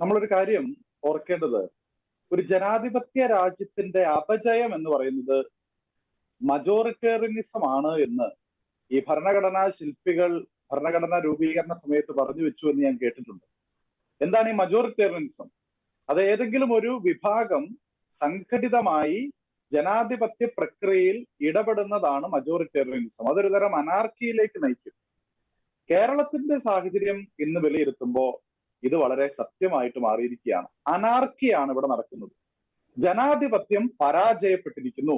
നമ്മളൊരു കാര്യം ഓർക്കേണ്ടത്. ഒരു ജനാധിപത്യ രാജ്യത്തിന്റെ അപജയം എന്ന് പറയുന്നത് മജോറിറ്റേറിയനിസം ആണ് എന്ന് ഈ ഭരണഘടനാ ശില്പികൾ ഭരണഘടനാ രൂപീകരണ സമയത്ത് പറഞ്ഞു വെച്ചു എന്ന് ഞാൻ കേട്ടിട്ടുണ്ട്. എന്താണ് ഈ മജോറിറ്റേറിയനിസം? അത് ഏതെങ്കിലും ഒരു വിഭാഗം സംഘടിതമായി ജനാധിപത്യ പ്രക്രിയയിൽ ഇടപെടുന്നതാണ് മജോറിറ്റേറിയനിസം. അതൊരു തരം അനാർക്കിയിലേക്ക് നയിക്കും. കേരളത്തിന്റെ സാഹചര്യം ഇന്ന് വിലയിരുത്തുമ്പോൾ ഇത് വളരെ സത്യമായിട്ട് മാറിയിരിക്കുകയാണ്. അനാർക്കിയാണ് ഇവിടെ നടക്കുന്നത്. ജനാധിപത്യം പരാജയപ്പെട്ടിരിക്കുന്നു.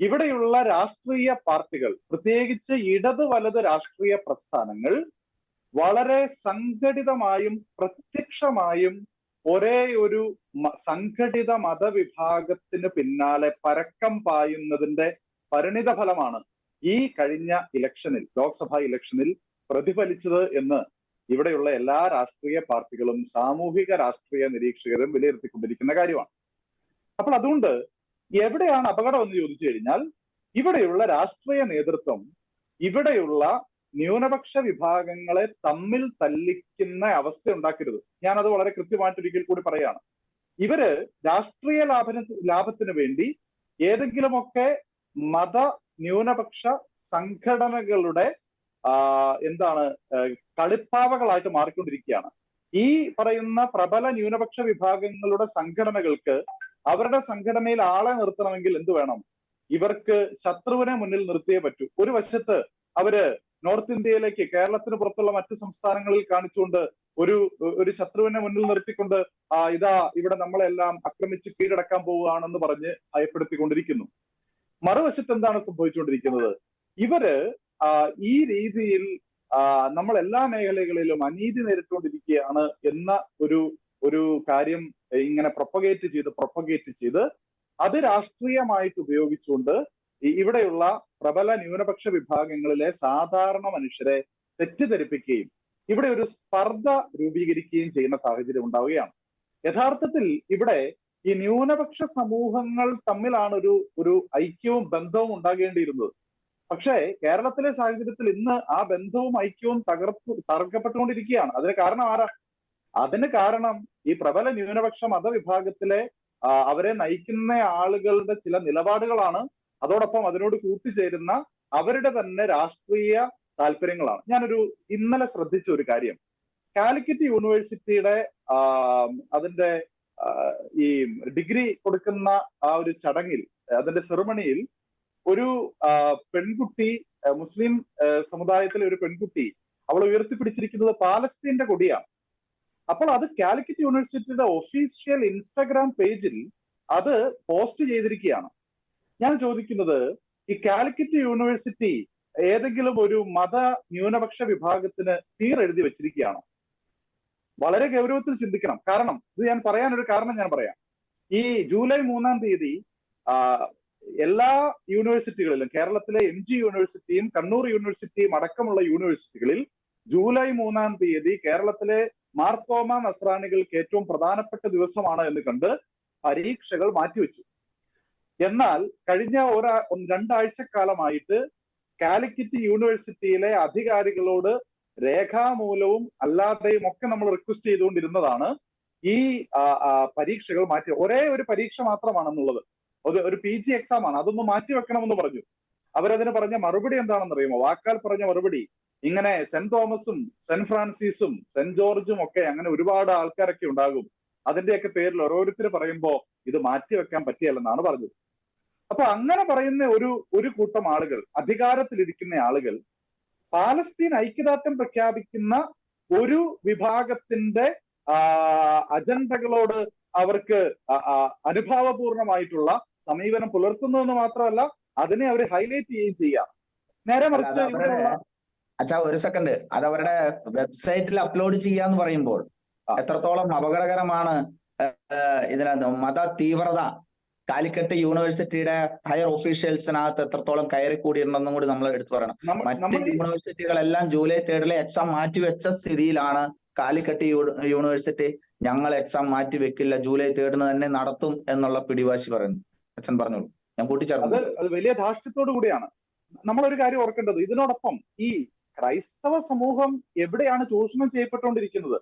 ഇവിടെയുള്ള രാഷ്ട്രീയ പാർട്ടികൾ പ്രത്യേകിച്ച് ഇടത് വലത് രാഷ്ട്രീയ പ്രസ്ഥാനങ്ങൾ വളരെ സംഘടിതമായും പ്രത്യക്ഷമായും ഒരേ ഒരു സംഘടിത മതവിഭാഗത്തിന് പിന്നാലെ പരക്കം പായുന്നതിന്റെ പരിണിത ഫലമാണ് ഈ കഴിഞ്ഞ ഇലക്ഷനിൽ ലോക്സഭാ ഇലക്ഷനിൽ പ്രതിഫലിച്ചത് എന്ന് ഇവിടെയുള്ള എല്ലാ രാഷ്ട്രീയ പാർട്ടികളും സാമൂഹിക രാഷ്ട്രീയ നിരീക്ഷകരും വിലയിരുത്തിക്കൊണ്ടിരിക്കുന്ന കാര്യമാണ്. അപ്പോൾ അതുകൊണ്ട് എവിടെയാണ് അപകടം എന്ന് ചോദിച്ചു കഴിഞ്ഞാൽ ഇവിടെയുള്ള രാഷ്ട്രീയ നേതൃത്വം ഇവിടെയുള്ള ന്യൂനപക്ഷ വിഭാഗങ്ങളെ തമ്മിൽ തല്ലിക്കുന്ന അവസ്ഥ ഉണ്ടാക്കരുത് ഞാനത് വളരെ കൃത്യമായിട്ട് ഒരിക്കൽ കൂടി പറയാണ്. ഇവർ രാഷ്ട്രീയ ലാഭന ലാഭത്തിന് വേണ്ടി ഏതെങ്കിലുമൊക്കെ മത ന്യൂനപക്ഷ സംഘടനകളുടെ എന്താണ് കളിപ്പാവകളായിട്ട് മാറിക്കൊണ്ടിരിക്കുകയാണ്. ഈ പറയുന്ന പ്രബല ന്യൂനപക്ഷ വിഭാഗങ്ങളുടെ സംഘടനകൾക്ക് അവരുടെ സംഘടനയിൽ ആളെ നിർത്തണമെങ്കിൽ എന്ത് വേണം? ഇവർക്ക് ശത്രുവിനെ മുന്നിൽ നിർത്തിയേ പറ്റൂ. ഒരു വശത്ത് അവർ നോർത്ത് ഇന്ത്യയിലേക്ക് കേരളത്തിന് പുറത്തുള്ള മറ്റു സംസ്ഥാനങ്ങളിൽ കാണിച്ചുകൊണ്ട് ഒരു ഒരു ശത്രുവിനെ മുന്നിൽ നിർത്തിക്കൊണ്ട് ആ ഇതാ ഇവിടെ നമ്മളെല്ലാം ആക്രമിച്ച് കീഴടക്കാൻ പോവുകയാണെന്ന് പറഞ്ഞ് ഭയപ്പെടുത്തിക്കൊണ്ടിരിക്കുന്നു. മറുവശത്ത് എന്താണ് സംഭവിച്ചുകൊണ്ടിരിക്കുന്നത്? ഇവർ ഈ രീതിയിൽ നമ്മൾ എല്ലാ മേഖലകളിലും അനീതി നേരിട്ടുകൊണ്ടിരിക്കുകയാണ് എന്ന ഒരു ഒരു കാര്യം ഇങ്ങനെ പ്രൊപ്പഗേറ്റ് ചെയ്ത് പ്രൊപ്പഗേറ്റ് ചെയ്ത് അത് രാഷ്ട്രീയമായിട്ട് ഉപയോഗിച്ചുകൊണ്ട് ഇവിടെയുള്ള പ്രബല ന്യൂനപക്ഷ വിഭാഗങ്ങളിലെ സാധാരണ മനുഷ്യരെ തെറ്റിദ്ധരിപ്പിക്കുകയും ഇവിടെ ഒരു സ്പർദ്ധ രൂപീകരിക്കുകയും ചെയ്യുന്ന സാഹചര്യം ഉണ്ടാവുകയാണ്. യഥാർത്ഥത്തിൽ ഇവിടെ ഈ ന്യൂനപക്ഷ സമൂഹങ്ങൾ തമ്മിലാണ് ഒരു ഒരു ഐക്യവും ബന്ധവും ഉണ്ടാകേണ്ടിയിരുന്നത്. പക്ഷേ കേരളത്തിലെ സാഹചര്യത്തിൽ ഇന്ന് ആ ബന്ധവും ഐക്യവും തകർത്തു തകർക്കപ്പെട്ടുകൊണ്ടിരിക്കുകയാണ്. അതിന് കാരണം ആരാ? അതിന് കാരണം ഈ പ്രബല ന്യൂനപക്ഷ മതവിഭാഗത്തിലെ അവരെ നയിക്കുന്ന ആളുകളുടെ ചില നിലപാടുകളാണ്. അതോടൊപ്പം അതിനോട് കൂട്ടിച്ചേരുന്ന അവരുടെ തന്നെ രാഷ്ട്രീയ താല്പര്യങ്ങളാണ്. ഞാനൊരു ഇന്നലെ ശ്രദ്ധിച്ച ഒരു കാര്യം. കാലിക്കറ്റ് യൂണിവേഴ്സിറ്റിയുടെ അതിന്റെ ഈ ഡിഗ്രി കൊടുക്കുന്ന ആ ഒരു ചടങ്ങിൽ അതിന്റെ സെറമണിയിൽ ഒരു പെൺകുട്ടി മുസ്ലിം സമുദായത്തിലെ ഒരു പെൺകുട്ടി അവൾ ഉയർത്തിപ്പിടിച്ചിരിക്കുന്നത് പാലസ്തീന്റെ കൊടിയാണ്. അപ്പോൾ അത് കാലിക്കറ്റ് യൂണിവേഴ്സിറ്റിയുടെ ഒഫീഷ്യൽ ഇൻസ്റ്റാഗ്രാം പേജിൽ അത് പോസ്റ്റ് ചെയ്തിരിക്കുകയാണ്. ഞാൻ ചോദിക്കുന്നത് ഈ കാലിക്കറ്റ് യൂണിവേഴ്സിറ്റി ഏതെങ്കിലും ഒരു മത ന്യൂനപക്ഷ വിഭാഗത്തിന് തീരെഴുതി വെച്ചിരിക്കുകയാണോ? വളരെ ഗൗരവത്തിൽ ചിന്തിക്കണം. കാരണം ഇത് ഞാൻ പറയാൻ ഒരു കാരണം ഞാൻ പറയാം. ഈ ജൂലൈ മൂന്നാം തീയതി എല്ലാ യൂണിവേഴ്സിറ്റികളിലും കേരളത്തിലെ എം ജി യൂണിവേഴ്സിറ്റിയും കണ്ണൂർ യൂണിവേഴ്സിറ്റിയും അടക്കമുള്ള യൂണിവേഴ്സിറ്റികളിൽ ജൂലൈ മൂന്നാം തീയതി കേരളത്തിലെ മാർത്തോമ നസ്രാണികൾക്ക് ഏറ്റവും പ്രധാനപ്പെട്ട ദിവസമാണ് എന്ന് കണ്ട് പരീക്ഷകൾ മാറ്റിവെച്ചു. എന്നാൽ കഴിഞ്ഞ ഒരാ രണ്ടാഴ്ചക്കാലമായിട്ട് കാലിക്കറ്റ് യൂണിവേഴ്സിറ്റിയിലെ അധികാരികളോട് രേഖാമൂലവും അല്ലാതെയും ഒക്കെ നമ്മൾ റിക്വസ്റ്റ് ചെയ്തുകൊണ്ടിരുന്നതാണ് ഈ പരീക്ഷകൾ മാറ്റി ഒരേ ഒരു പരീക്ഷ മാത്രമാണെന്നുള്ളത്. ഒരു പി ജി എക്സാം ആണ്. അതൊന്ന് മാറ്റി വെക്കണമെന്ന് പറഞ്ഞു. അവരതിന് പറഞ്ഞ മറുപടി എന്താണെന്ന് അറിയുമോ വാക്കാൽ പറഞ്ഞ മറുപടി. ഇങ്ങനെ സെന്റ് തോമസും സെന്റ് ഫ്രാൻസിസും സെന്റ് ജോർജും ഒക്കെ അങ്ങനെ ഒരുപാട് ആൾക്കാരൊക്കെ ഉണ്ടാകും. അതിന്റെയൊക്കെ പേരിൽ ഓരോരുത്തർ പറയുമ്പോൾ ഇത് മാറ്റിവെക്കാൻ പറ്റിയല്ലെന്നാണ് പറഞ്ഞത്. അപ്പൊ അങ്ങനെ പറയുന്ന ഒരു ഒരു കൂട്ടം ആളുകൾ അധികാരത്തിലിരിക്കുന്ന ആളുകൾ പാലസ്തീൻ ഐക്യദാർഢ്യം പ്രഖ്യാപിക്കുന്ന ഒരു വിഭാഗത്തിന്റെ അജണ്ടകളോട് അവർക്ക് അനുഭാവപൂർണമായിട്ടുള്ള സമീപനം പുലർത്തുന്നു എന്ന് മാത്രമല്ല അതിനെ അവർ ഹൈലൈറ്റ് ചെയ്യുകയും ചെയ്യാം. നേരെ മറിച്ച് അച്ഛാ ഒരു സെക്കൻഡ് അത് അവരുടെ വെബ്സൈറ്റിൽ അപ്ലോഡ് ചെയ്യാന്ന് പറയുമ്പോൾ എത്രത്തോളം അപകടകരമാണ് ഇതിനകത്ത് മത തീവ്രത കാലിക്കറ്റ് യൂണിവേഴ്സിറ്റിയുടെ ഹയർ ഒഫീഷ്യൽസിനകത്ത് എത്രത്തോളം കയറി കൂടിയിട്ടുണ്ടെന്നും കൂടി നമ്മൾ എടുത്തു പറയണം. മറ്റ് യൂണിവേഴ്സിറ്റികളെല്ലാം ജൂലൈ തേർഡിലെ എക്സാം മാറ്റിവെച്ച സ്ഥിതിയിലാണ് കാലിക്കറ്റ് യൂണിവേഴ്സിറ്റി ഞങ്ങൾ എക്സാം മാറ്റി വെക്കില്ല ജൂലൈ തേർഡിന് തന്നെ നടത്തും എന്നുള്ള പിടിവാശി പറയുന്നു അച്ഛൻ പറഞ്ഞോളൂ. ഞാൻ കൂട്ടിച്ചേർന്നു. അത് വലിയ ധാർഷ്ട്യത്തോടു കൂടിയാണ്. നമ്മളൊരു കാര്യം ഓർക്കേണ്ടത്. ഇതിനോടൊപ്പം ഈ ക്രൈസ്തവ സമൂഹം എവിടെയാണ് ചൂഷണം ചെയ്യപ്പെട്ടുകൊണ്ടിരിക്കുന്നത്?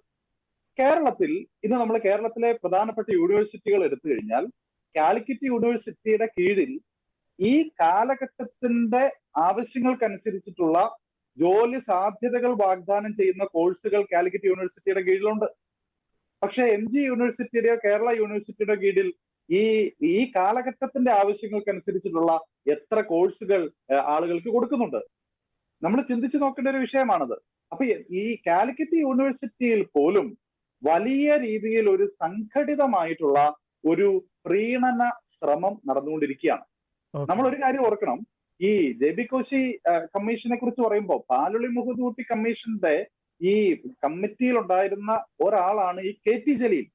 കേരളത്തിൽ ഇന്ന് നമ്മൾ കേരളത്തിലെ പ്രധാനപ്പെട്ട യൂണിവേഴ്സിറ്റികൾ എടുത്തു കഴിഞ്ഞാൽ കാലിക്കറ്റ് യൂണിവേഴ്സിറ്റിയുടെ കീഴിൽ ഈ കാലഘട്ടത്തിന്റെ ആവശ്യങ്ങൾക്കനുസരിച്ചിട്ടുള്ള ജോലി സാധ്യതകൾ വാഗ്ദാനം ചെയ്യുന്ന കോഴ്സുകൾ കാലിക്കറ്റ് യൂണിവേഴ്സിറ്റിയുടെ കീഴിലുണ്ട്. പക്ഷേ എം ജി യൂണിവേഴ്സിറ്റിയുടെയോ കേരള യൂണിവേഴ്സിറ്റിയുടെ കീഴിൽ ഈ ഈ കാലഘട്ടത്തിന്റെ ആവശ്യങ്ങൾക്കനുസരിച്ചിട്ടുള്ള എത്ര കോഴ്സുകൾ ആളുകൾക്ക് കൊടുക്കുന്നുണ്ട്. നമ്മൾ ചിന്തിച്ചു നോക്കേണ്ട ഒരു വിഷയമാണത്. അപ്പൊ ഈ കാലിക്കറ്റ് യൂണിവേഴ്സിറ്റിയിൽ പോലും വലിയ രീതിയിൽ ഒരു സംഘടിതമായിട്ടുള്ള ഒരു പ്രീണന ശ്രമം നടന്നുകൊണ്ടിരിക്കുകയാണ്. നമ്മൾ ഒരു കാര്യം ഓർക്കണം. ഈ ജെ ബി കോശി കമ്മീഷനെ കുറിച്ച് പറയുമ്പോൾ പാലുളി മുഹദൂട്ടി കമ്മീഷന്റെ ഈ കമ്മിറ്റിയിൽ ഉണ്ടായിരുന്ന ഒരാളാണ് ഈ കെ ടി ജലീൽ.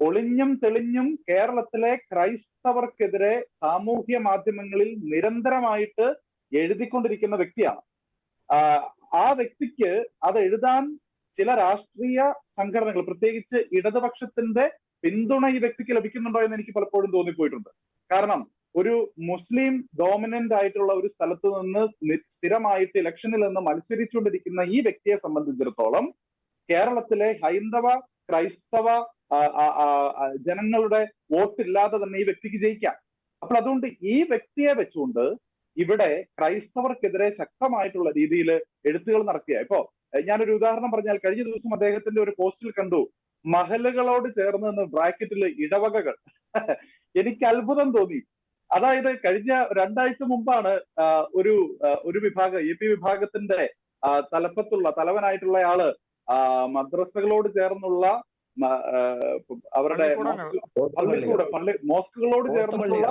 ഒളിഞ്ഞും തെളിഞ്ഞും കേരളത്തിലെ ക്രൈസ്തവർക്കെതിരെ സാമൂഹ്യ മാധ്യമങ്ങളിൽ നിരന്തരമായിട്ട് എഴുതിക്കൊണ്ടിരിക്കുന്ന വ്യക്തിയാണ്. ആ, വ്യക്തിക്ക് അത് എഴുതാൻ ചില രാഷ്ട്രീയ സംഘടനകൾ പ്രത്യേകിച്ച് ഇടതുപക്ഷത്തിന്റെ പിന്തുണ ഈ വ്യക്തിക്ക് ലഭിക്കുന്നുണ്ടോ എന്ന് എനിക്ക് പലപ്പോഴും തോന്നിപ്പോയിട്ടുണ്ട്. കാരണം ഒരു മുസ്ലിം ഡോമിനന്റ് ആയിട്ടുള്ള ഒരു സ്ഥലത്ത് നിന്ന് സ്ഥിരമായിട്ട് ഇലക്ഷനിൽ നിന്ന് മത്സരിച്ചുകൊണ്ടിരിക്കുന്ന ഈ വ്യക്തിയെ സംബന്ധിച്ചിടത്തോളം കേരളത്തിലെ ഹൈന്ദവ ക്രൈസ്തവ ജനങ്ങളുടെ വോട്ടില്ലാതെ തന്നെ ഈ വ്യക്തിക്ക് ജയിക്കാം. അപ്പോൾ അതുകൊണ്ട് ഈ വ്യക്തിയെ വെച്ചുകൊണ്ട് ഇവിടെ ക്രൈസ്തവർക്കെതിരെ ശക്തമായിട്ടുള്ള രീതിയിൽ എഴുത്തുകൾ നടത്തിയ ഇപ്പോ ഞാനൊരു ഉദാഹരണം പറഞ്ഞാൽ കഴിഞ്ഞ ദിവസം അദ്ദേഹത്തിന്റെ ഒരു പോസ്റ്റിൽ കണ്ടു മഹലുകളോട് ചേർന്ന് നിന്ന് ബ്രാക്കറ്റിൽ ഇടവകകൾ. എനിക്ക് അത്ഭുതം തോന്നി. അതായത് കഴിഞ്ഞ രണ്ടാഴ്ച മുമ്പാണ് ഒരു ഒരു വിഭാഗം എ പി വിഭാഗത്തിന്റെ തലപ്പത്തുള്ള തലവനായിട്ടുള്ള ആൾ മദ്രസകളോട് ചേർന്നുള്ള അവരുടെ. പള്ളിക്കൂട പള്ളി മോസ്കുകളോട് ചേർന്നിട്ടുള്ള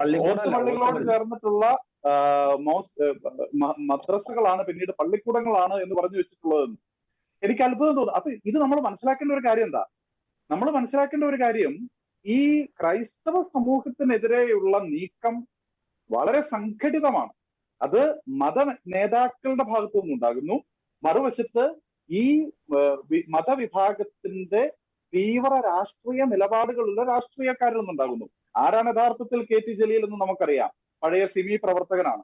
പള്ളിക്കൂടല്ല ചേർന്നിട്ടുള്ള മോസ് മദ്രസകളാണ് പിന്നീട് പള്ളിക്കൂടങ്ങളാണ് എന്ന് പറഞ്ഞു വെച്ചിട്ടുള്ളതെന്ന്. എനിക്ക് അത്ഭുതം തോന്നുന്നു അപ്പൊ ഇത് നമ്മൾ മനസ്സിലാക്കേണ്ട ഒരു കാര്യം എന്താ? നമ്മൾ മനസ്സിലാക്കേണ്ട ഒരു കാര്യം ഈ ക്രൈസ്തവ സമൂഹത്തിനെതിരെയുള്ള നീക്കം വളരെ സംഘടിതമാണ്. അത് മത നേതാക്കളുടെ ഭാഗത്തു നിന്നുണ്ടാകുന്നു മറുവശത്ത് ഈ മതവിഭാഗത്തിന്റെ തീവ്ര രാഷ്ട്രീയ നിലപാടുകളുള്ള രാഷ്ട്രീയക്കാരിൽ നിന്നുണ്ടാകുന്നു. ആരാണ് യഥാർത്ഥത്തിൽ കെ ടി ജലീൽ എന്ന് നമുക്കറിയാം. പഴയ സിമി പ്രവർത്തകനാണ്.